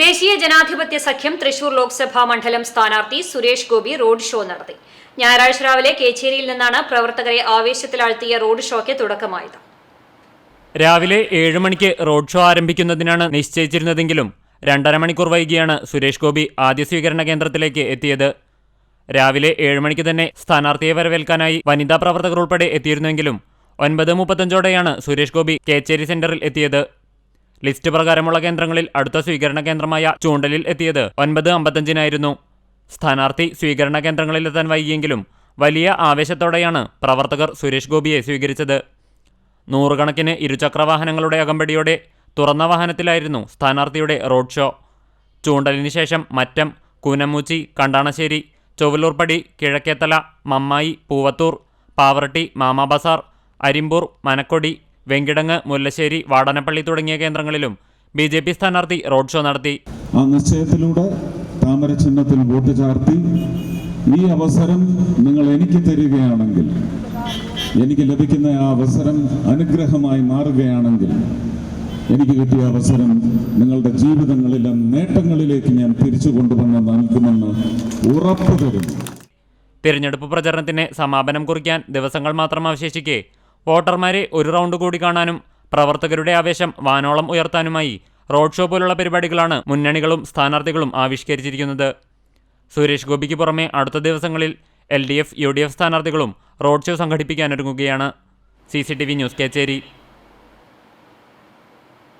ദേശീയ ജനാധിപത്യ സഖ്യം തൃശൂർ ലോക്സഭാ മണ്ഡലം സ്ഥാനാർത്ഥി സുരേഷ് ഗോപി റോഡ് ഷോ നടത്തി. ഞായറാഴ്ച രാവിലെ കേച്ചേരിയിൽ നിന്നാണ് പ്രവർത്തകരെ ആവേശത്തിലാഴ്ത്തിയ റോഡ് ഷോയ്ക്ക് തുടക്കമായത്. രാവിലെ ഏഴ് മണിക്ക് റോഡ് ഷോ ആരംഭിക്കുന്നതിനാണ് നിശ്ചയിച്ചിരുന്നതെങ്കിലും രണ്ടര മണിക്കൂർ വൈകിയാണ് സുരേഷ് ഗോപി ആദ്യ സ്വീകരണ കേന്ദ്രത്തിലേക്ക് എത്തിയത്. രാവിലെ ഏഴ് മണിക്ക് തന്നെ സ്ഥാനാർത്ഥിയെ വരവേൽക്കാനായി വനിതാ പ്രവർത്തകർ ഉൾപ്പെടെ എത്തിയിരുന്നെങ്കിലും ഒൻപത് മുപ്പത്തഞ്ചോടെയാണ് സുരേഷ് ഗോപി കേച്ചേരി സെന്ററിൽ എത്തിയത്. ലിസ്റ്റ് പ്രകാരമുള്ള കേന്ദ്രങ്ങളിൽ അടുത്ത സ്വീകരണ കേന്ദ്രമായ ചൂണ്ടലിൽ എത്തിയത് ഒൻപത് അമ്പത്തഞ്ചിനായിരുന്നു. സ്ഥാനാർത്ഥി സ്വീകരണ കേന്ദ്രങ്ങളിലെത്താൻ വൈകിയെങ്കിലും വലിയ ആവേശത്തോടെയാണ് പ്രവർത്തകർ സുരേഷ് ഗോപിയെ സ്വീകരിച്ചത്. നൂറുകണക്കിന് ഇരുചക്രവാഹനങ്ങളുടെ അകമ്പടിയോടെ തുറന്ന വാഹനത്തിലായിരുന്നു സ്ഥാനാർത്ഥിയുടെ റോഡ് ഷോ. ചൂണ്ടലിന് ശേഷം മറ്റം കൂനമൂച്ചി കണ്ടാണശ്ശേരി ചൊവ്വലൂർപ്പടി കിഴക്കേത്തല മമ്മായി പൂവത്തൂർ പാവറട്ടി മാമാബസാർ അരിമ്പൂർ മനക്കൊടി വെങ്കിടങ്ങ് മുല്ലശ്ശേരി വാടനപ്പള്ളി തുടങ്ങിയ കേന്ദ്രങ്ങളിലും ബി ജെ പി സ്ഥാനാർത്ഥി റോഡ് ഷോ നടത്തി. ആ നിശ്ചയത്തിലൂടെ താമര ചിഹ്നത്തിൽ വോട്ട് ചാർത്തി. ഈ അവസരം നിങ്ങൾ എനിക്ക് തരികയാണെങ്കിൽ എനിക്ക് ലഭിക്കുന്ന ആ അവസരം അനുഗ്രഹമായി മാറുകയാണെങ്കിൽ എനിക്ക് കിട്ടിയ അവസരം നിങ്ങളുടെ ജീവിതങ്ങളിലെ നേട്ടങ്ങളിലേക്ക് ഞാൻ തിരിച്ചു കൊണ്ടുവന്ന് നൽകുമെന്ന് ഉറപ്പു തരുന്നു തിരഞ്ഞെടുപ്പ് പ്രചരണത്തിന് സമാപനം കുറിക്കാൻ ദിവസങ്ങൾ മാത്രം അവശേഷിക്കെ വോട്ടർമാരെ ഒരു റൗണ്ട് കൂടി കാണാനും പ്രവർത്തകരുടെ ആവേശം വാനോളം ഉയർത്താനുമായി റോഡ് ഷോ പോലുള്ള പരിപാടികളാണ് മുന്നണികളും സ്ഥാനാർത്ഥികളും ആവിഷ്കരിച്ചിരിക്കുന്നത്. സുരേഷ് ഗോപിക്ക് പുറമെ അടുത്ത ദിവസങ്ങളിൽ L D F U D F സ്ഥാനാർത്ഥികളും road show സംഘടിപ്പിക്കാനൊരുങ്ങുകയാണ്. C C T V news Kechery.